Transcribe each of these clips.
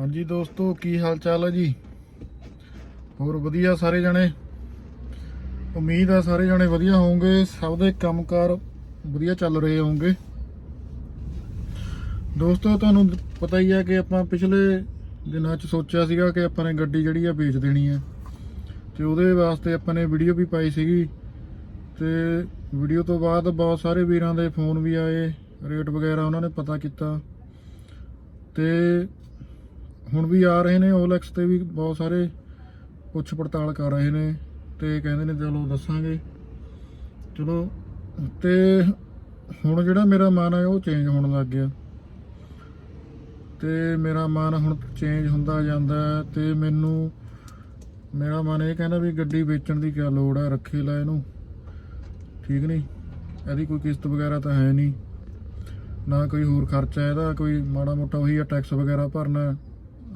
ਹਾਂਜੀ ਦੋਸਤੋ, ਕੀ ਹਾਲ ਚਾਲ ਹੈ ਜੀ? ਹੋਰ ਵਧੀਆ ਸਾਰੇ ਜਣੇ? ਉਮੀਦ ਆ ਸਾਰੇ ਜਣੇ ਵਧੀਆ ਹੋਵੋਗੇ। ਸਭ ਦੇ ਕੰਮਕਾਰ ਵਧੀਆ ਚੱਲ ਰਹੇ ਹੋਵੋਗੇ। ਦੋਸਤੋ, ਤੁਹਾਨੂੰ ਪਤਾ ਹੀ ਹੈ ਕਿ ਆਪਾਂ ਪਿਛਲੇ ਦਿਨਾਂ 'ਚ ਸੋਚਿਆ ਸੀਗਾ ਕਿ ਆਪਾਂ ਨੇ ਗੱਡੀ ਜਿਹੜੀ ਆ ਵੇਚ ਦੇਣੀ ਹੈ ਤੇ ਉਹਦੇ ਵਾਸਤੇ ਆਪਾਂ ਨੇ ਵੀਡੀਓ ਵੀ ਪਾਈ ਸੀਗੀ। ਤੇ ਵੀਡੀਓ ਤੋਂ ਬਾਅਦ ਬਹੁਤ ਸਾਰੇ ਵੀਰਾਂ ਦੇ ਫੋਨ ਵੀ ਆਏ। ਰੇਟ ਵਗੈਰਾ ਉਹਨਾਂ ਨੇ ਪਤਾ ਕੀਤਾ। ਤੇ ਹੁਣ ਵੀ ਆ ਰਹੇ ਨੇ OLX ਤੇ ਵੀ ਬਹੁਤ ਸਾਰੇ ਪੁੱਛ ਪੜਤਾਲ ਕਰ ਰਹੇ ਨੇ ਤੇ ਕਹਿੰਦੇ ਨੇ ਚਲੋ ਦੱਸਾਂਗੇ। ਚਲੋ, ਤੇ ਹੁਣ ਜਿਹੜਾ ਮੇਰਾ ਮਨ ਹੈ ਉਹ ਚੇਂਜ ਹੋਣ ਲੱਗ ਗਿਆ। ਤੇ ਮੇਰਾ ਮਨ ਹੁਣ ਚੇਂਜ ਹੁੰਦਾ ਜਾਂਦਾ ਹੈ ਤੇ ਮੈਨੂੰ, ਮੇਰਾ ਮਨ ਇਹ ਕਹਿੰਦਾ ਵੀ ਗੱਡੀ ਵੇਚਣ ਦੀ ਕੀ ਲੋੜ ਹੈ ਰੱਖੇ ਲੈ ਇਹਨੂੰ। ਠੀਕ ਨਹੀਂ ਇਹਦੀ ਕੋਈ ਕਿਸ਼ਤ ਵਗੈਰਾ ਤਾਂ ਹੈ ਨਹੀਂ ਨਾ ਕੋਈ ਹੋਰ ਖਰਚਾ ਇਹਦਾ, ਕੋਈ ਮਾੜਾ ਮੋਟਾ ਉਹੀ ਆ ਟੈਕਸ ਵਗੈਰਾ ਭਰਨਾ।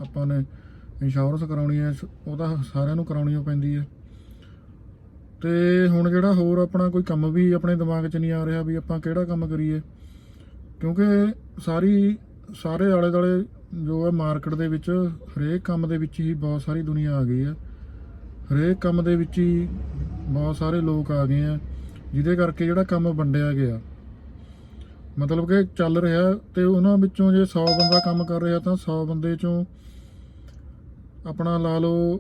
ਆਪਾਂ ਨੇ ਇੰਸ਼ੋਰੈਂਸ ਕਰਾਉਣੀ ਹੈ ਉਹ ਤਾਂ ਸਾਰਿਆਂ ਨੂੰ ਕਰਾਉਣੀ ਪੈਂਦੀ ਹੈ। ਤੇ ਹੁਣ ਜਿਹੜਾ ਹੋਰ ਆਪਣਾ ਕੋਈ ਕੰਮ ਵੀ ਆਪਣੇ ਦਿਮਾਗ 'ਚ ਨਹੀਂ ਆ ਰਿਹਾ ਵੀ ਆਪਾਂ ਕਿਹੜਾ ਕੰਮ ਕਰੀਏ, ਕਿਉਂਕਿ ਸਾਰੀ, ਸਾਰੇ ਆਲੇ ਦਾਲੇ ਜੋ ਹੈ ਮਾਰਕੀਟ ਦੇ ਵਿੱਚ, ਹਰੇਕ ਕੰਮ ਦੇ ਵਿੱਚ ਹੀ ਬਹੁਤ ਸਾਰੀ ਦੁਨੀਆ ਆ ਗਈ ਹੈ। ਹਰੇਕ ਕੰਮ ਦੇ ਵਿੱਚ ਹੀ ਬਹੁਤ ਸਾਰੇ ਲੋਕ ਆ ਗਏ ਆ, ਜਿਹਦੇ ਕਰਕੇ ਜਿਹੜਾ ਕੰਮ ਵੰਡਿਆ ਗਿਆ। ਮਤਲਬ ਕਿ ਚੱਲ ਰਿਹਾ ਤੇ ਉਹਨਾਂ ਵਿੱਚੋਂ ਜੇ 100 ਬੰਦਾ ਕੰਮ ਕਰ ਰਿਹਾ ਤਾਂ 100 ਬੰਦੇ ਚੋਂ ਆਪਣਾ ਲਾ ਲਓ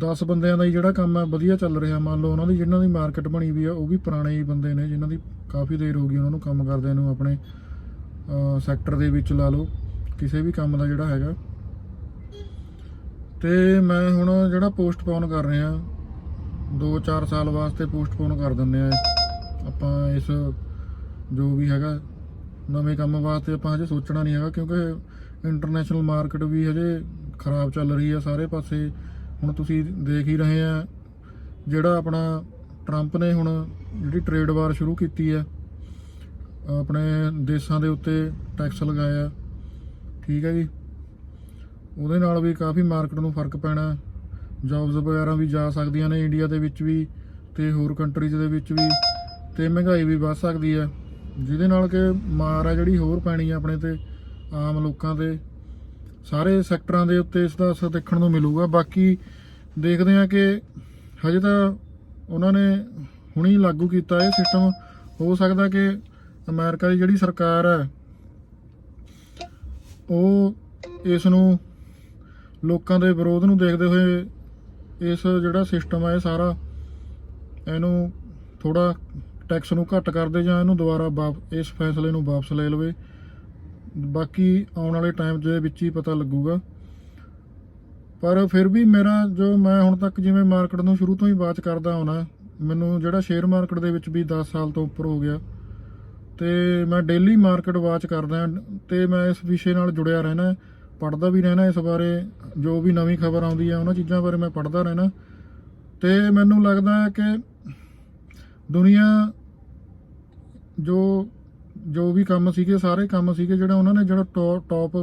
10 ਬੰਦਿਆਂ ਦਾ ਹੀ ਜਿਹੜਾ ਕੰਮ ਹੈ, ਵਧੀਆ ਚੱਲ ਰਿਹਾ। ਮੰਨ ਲਓ ਉਹਨਾਂ ਦੀ ਜਿਨ੍ਹਾਂ ਦੀ ਮਾਰਕੀਟ ਬਣੀ ਵੀ ਆ, ਉਹ ਵੀ ਪੁਰਾਣੇ ਹੀ ਬੰਦੇ ਨੇ, ਜਿਨ੍ਹਾਂ ਦੀ ਕਾਫੀ ਦੇਰ ਹੋ ਗਈ ਉਹਨਾਂ ਨੂੰ ਕੰਮ ਕਰਦਿਆਂ ਨੂੰ ਆਪਣੇ ਸੈਕਟਰ ਦੇ ਵਿੱਚ ਲਾ ਲਓ, ਕਿਸੇ ਵੀ ਕੰਮ ਦਾ ਜਿਹੜਾ ਹੈਗਾ। ਤੇ ਮੈਂ ਹੁਣ ਜਿਹੜਾ ਪੋਸਟਪੋਨ ਕਰ ਰਿਹਾ 2-4 ਸਾਲ ਵਾਸਤੇ ਪੋਸਟਪੋਨ ਕਰ ਦਿੰਦੇ ਆ ਆਪਾਂ ਇਸ ਜੋ ਵੀ ਹੈਗਾ, ਨਵੇਂ ਕੰਮ ਵਾਸਤੇ ਆਪਾਂ ਹਜੇ ਸੋਚਣਾ ਨਹੀਂ ਹੈਗਾ, ਕਿਉਂਕਿ ਇੰਟਰਨੈਸ਼ਨਲ ਮਾਰਕੀਟ ਵੀ ਹਜੇ ਖਰਾਬ ਚੱਲ ਰਹੀ ਹੈ ਸਾਰੇ ਪਾਸੇ। ਹੁਣ ਤੁਸੀਂ ਦੇਖ ਹੀ ਰਹੇ ਆ, ਜਿਹੜਾ ਆਪਣਾ ਟਰੰਪ ਨੇ ਹੁਣ ਜਿਹੜੀ ਟ੍ਰੇਡ ਵਾਰ ਸ਼ੁਰੂ ਕੀਤੀ ਹੈ ਆਪਣੇ ਦੇਸ਼ਾਂ ਦੇ ਉੱਤੇ ਟੈਕਸ ਲਗਾਇਆ। ਠੀਕ ਹੈ ਜੀ? ਉਹਦੇ ਨਾਲ ਵੀ ਕਾਫੀ ਮਾਰਕੀਟ ਨੂੰ ਫ਼ਰਕ ਪੈਣਾ। ਜੌਬਸ ਵਗੈਰਾ ਵੀ ਜਾ ਸਕਦੀਆਂ ਨੇ ਇੰਡੀਆ ਦੇ ਵਿੱਚ ਵੀ ਤੇ ਹੋਰ ਕੰਟਰੀਜ਼ ਦੇ ਵਿੱਚ ਵੀ ਤੇ ਮਹਿੰਗਾਈ ਵੀ ਵੱਧ ਸਕਦੀ ਹੈ ਜਿਹਦੇ ਨਾਲ ਕਿ ਮਾਰ ਹੈ ਜਿਹੜੀ ਹੋਰ ਪੈਣੀ ਹੈ ਆਪਣੇ ਤੇ, ਆਮ ਲੋਕਾਂ ਤੇ। ਸਾਰੇ ਸੈਕਟਰਾਂ ਦੇ ਉੱਤੇ ਇਸ ਦਾ ਅਸਰ ਦੇਖਣ ਨੂੰ ਮਿਲੂਗਾ। ਬਾਕੀ ਦੇਖਦੇ ਹਾਂ ਕਿ ਹਜੇ ਤਾਂ ਉਹਨਾਂ ਨੇ ਹੁਣੀ ਲਾਗੂ ਕੀਤਾ ਇਹ ਸਿਸਟਮ। ਹੋ ਸਕਦਾ ਕਿ ਅਮਰੀਕਾ ਦੀ ਜਿਹੜੀ ਸਰਕਾਰ ਹੈ, ਉਹ ਇਸ ਨੂੰ ਲੋਕਾਂ ਦੇ ਵਿਰੋਧ ਨੂੰ ਦੇਖਦੇ ਹੋਏ ਇਸ ਜਿਹੜਾ ਸਿਸਟਮ ਹੈ, ਇਹ ਸਾਰਾ ਇਹਨੂੰ ਥੋੜਾ ਟੈਕਸ ਨੂੰ ਘੱਟ ਕਰਦੇ ਜਾਂ ਇਹਨੂੰ ਦੁਬਾਰਾ ਵਾਪ, ਇਸ ਫੈਸਲੇ ਨੂੰ ਵਾਪਸ ਲੈ ਲਵੇ। ਬਾਕੀ ਆਉਣ ਵਾਲੇ ਟਾਈਮ ਦੇ ਵਿੱਚ ਹੀ ਪਤਾ ਲੱਗੂਗਾ। ਪਰ ਫਿਰ ਵੀ ਮੇਰਾ ਜੋ ਮੈਂ ਹੁਣ ਤੱਕ ਜਿਵੇਂ ਮਾਰਕੀਟ ਨੂੰ ਸ਼ੁਰੂ ਤੋਂ ਹੀ ਬਾਤ ਕਰਦਾ ਆਉਣਾ, ਮੈਨੂੰ ਜਿਹੜਾ ਸ਼ੇਅਰ ਮਾਰਕੀਟ ਦੇ ਵਿੱਚ ਵੀ 10 ਸਾਲ ਤੋਂ ਉੱਪਰ ਹੋ ਗਿਆ, ਤੇ ਮੈਂ ਡੇਲੀ ਮਾਰਕੀਟ ਵਾਚ ਕਰਦਾ ਤੇ ਮੈਂ ਇਸ ਵਿਸ਼ੇ ਨਾਲ ਜੁੜਿਆ ਰਹਿਣਾ ਪੜਦਾ ਵੀ ਰਹਿਣਾ ਇਸ ਬਾਰੇ, ਜੋ ਵੀ ਨਵੀਂ ਖਬਰ ਆਉਂਦੀ ਹੈ ਉਹਨਾਂ ਚੀਜ਼ਾਂ ਬਾਰੇ ਮੈਂ ਪੜਦਾ ਰਹਿਣਾ। ਤੇ ਮੈਨੂੰ ਲੱਗਦਾ ਹੈ ਕਿ ਦੁਨੀਆ ਜੋ ਜੋ ਵੀ ਕੰਮ ਸੀਗੇ, ਸਾਰੇ ਕੰਮ ਸੀਗੇ ਜਿਹੜਾ ਉਹਨਾਂ ਨੇ ਜਿਹੜਾ ਟੌਪ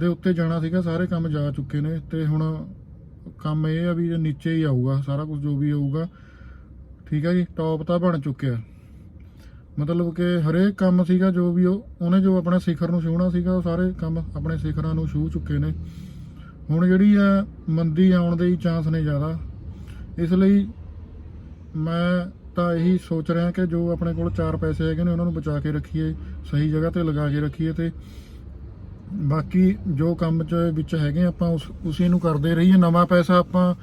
ਦੇ ਉੱਤੇ ਜਾਣਾ ਸੀਗਾ, ਸਾਰੇ ਕੰਮ ਜਾ ਚੁੱਕੇ ਨੇ। ਤੇ ਹੁਣ ਕੰਮ ਇਹ ਆ ਵੀ ਨੀਚੇ ਹੀ ਆਊਗਾ, ਸਾਰਾ ਕੁਝ ਜੋ ਵੀ ਆਊਗਾ, ਠੀਕ ਹੈ ਜੀ, ਟੌਪ ਤਾਂ ਬਣ ਚੁੱਕਿਆ। ਮਤਲਬ ਕਿ ਹਰੇਕ ਕੰਮ ਸੀਗਾ ਜੋ ਵੀ ਉਹ, ਉਹਨੇ ਜੋ ਆਪਣੇ ਸਿਖਰ ਨੂੰ ਛੂਹਣਾ ਸੀਗਾ, ਉਹ ਸਾਰੇ ਕੰਮ ਆਪਣੇ ਸਿਖਰਾਂ ਨੂੰ ਛੂਹ ਚੁੱਕੇ ਨੇ। ਹੁਣ ਜਿਹੜੀ ਆ ਮੰਦੀ ਆਉਣ ਦੇ ਚਾਂਸ ਨੇ ਜ਼ਿਆਦਾ। ਇਸ ਲਈ ਮੈਂ ਤਾਂ ਇਹੀ ਸੋਚ ਰਿਹਾ ਕਿ ਜੋ ਆਪਣੇ ਕੋਲ ਚਾਰ ਪੈਸੇ ਹੈਗੇ ਨੇ, ਉਹਨਾਂ ਨੂੰ ਬਚਾ ਕੇ ਰੱਖੀਏ, ਸਹੀ ਜਗ੍ਹਾ ਤੇ ਲਗਾ ਕੇ ਰੱਖੀਏ ਤੇ ਬਾਕੀ ਜੋ ਕੰਮ ਚ ਵਿੱਚ ਹੈਗੇ ਆਪਾਂ, ਉਸ, ਉਸੇ ਨੂੰ ਕਰਦੇ ਰਹੀਏ। ਨਵਾਂ ਪੈਸਾ ਆਪਾਂ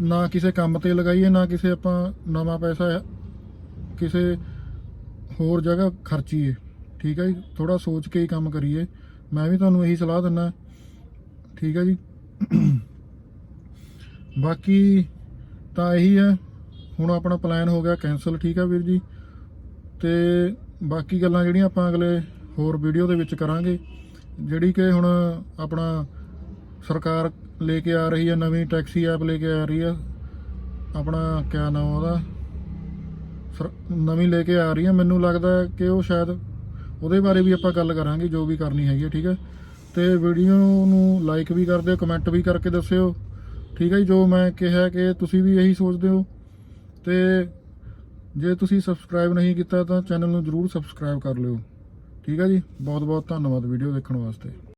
ਨਾ ਕਿਸੇ ਕੰਮ ਤੇ ਲਗਾਈਏ, ਨਾ ਕਿਸੇ ਆਪਾਂ ਨਵਾਂ ਪੈਸਾ ਕਿਸੇ ਹੋਰ ਜਗ੍ਹਾ ਖਰਚੀਏ। ਠੀਕ ਹੈ ਜੀ? ਥੋੜਾ ਸੋਚ ਕੇ ਹੀ ਕੰਮ ਕਰੀਏ। ਮੈਂ ਵੀ ਤੁਹਾਨੂੰ ਇਹੀ ਸਲਾਹ ਦਿੰਦਾ। ਠੀਕ ਹੈ ਜੀ? ਬਾਕੀ ਤਾਂ ਇਹੀ ਹੈ ਹੁਣ ਆਪਣਾ ਪਲਾਨ ਹੋ ਗਿਆ ਕੈਨਸਲ ਠੀਕ ਆ ਵੀਰ ਜੀ? ਤੇ ਬਾਕੀ ਗੱਲਾਂ ਜਿਹੜੀਆਂ ਆਪਾਂ ਅਗਲੇ ਹੋਰ ਵੀਡੀਓ ਦੇ ਵਿੱਚ ਕਰਾਂਗੇ, ਜਿਹੜੀ ਕਿ ਹੁਣ ਆਪਣਾ ਸਰਕਾਰ ਲੈ ਕੇ ਆ ਰਹੀ ਹੈ ਨਵੀਂ ਟੈਕਸੀ ਐਪ ਲੈ ਕੇ ਆ ਰਹੀ ਹੈ ਆਪਣਾ ਕਿਆ ਨਾਮ ਉਹਦਾ? ਸਰ- ਨਵੀਂ ਲੈ ਕੇ ਆ ਰਹੀ ਹੈ ਮੈਨੂੰ ਲੱਗਦਾ ਕਿ ਉਹ ਸ਼ਾਇਦ ਉਹਦੇ ਬਾਰੇ ਵੀ ਆਪਾਂ ਗੱਲ ਕਰਾਂਗੇ, ਜੋ ਵੀ ਕਰਨੀ ਹੈਗੀ ਹੈ ਠੀਕ ਹੈ ਤੇ ਵੀਡੀਓ ਨੂੰ ਲਾਈਕ ਵੀ ਕਰ ਦਿਓ ਕਮੈਂਟ ਵੀ ਕਰਕੇ ਦੱਸਿਓ, ਠੀਕ ਹੈ ਜੀ? ਜੋ ਮੈਂ ਕਿਹਾ ਕਿ ਤੁਸੀਂ ਵੀ ਇਹੀ ਸੋਚਦੇ ਹੋ ਤੇ ਜੇ ਤੁਸੀਂ ਸਬਸਕ੍ਰਾਈਬ ਨਹੀਂ ਕੀਤਾ ਤਾਂ ਚੈਨਲ ਨੂੰ ਜਰੂਰ ਸਬਸਕ੍ਰਾਈਬ ਕਰ ਲਿਓ। ਠੀਕ ਹੈ ਜੀ? ਬਹੁਤ ਬਹੁਤ ਧੰਨਵਾਦ ਵੀਡੀਓ ਦੇਖਣ ਵਾਸਤੇ।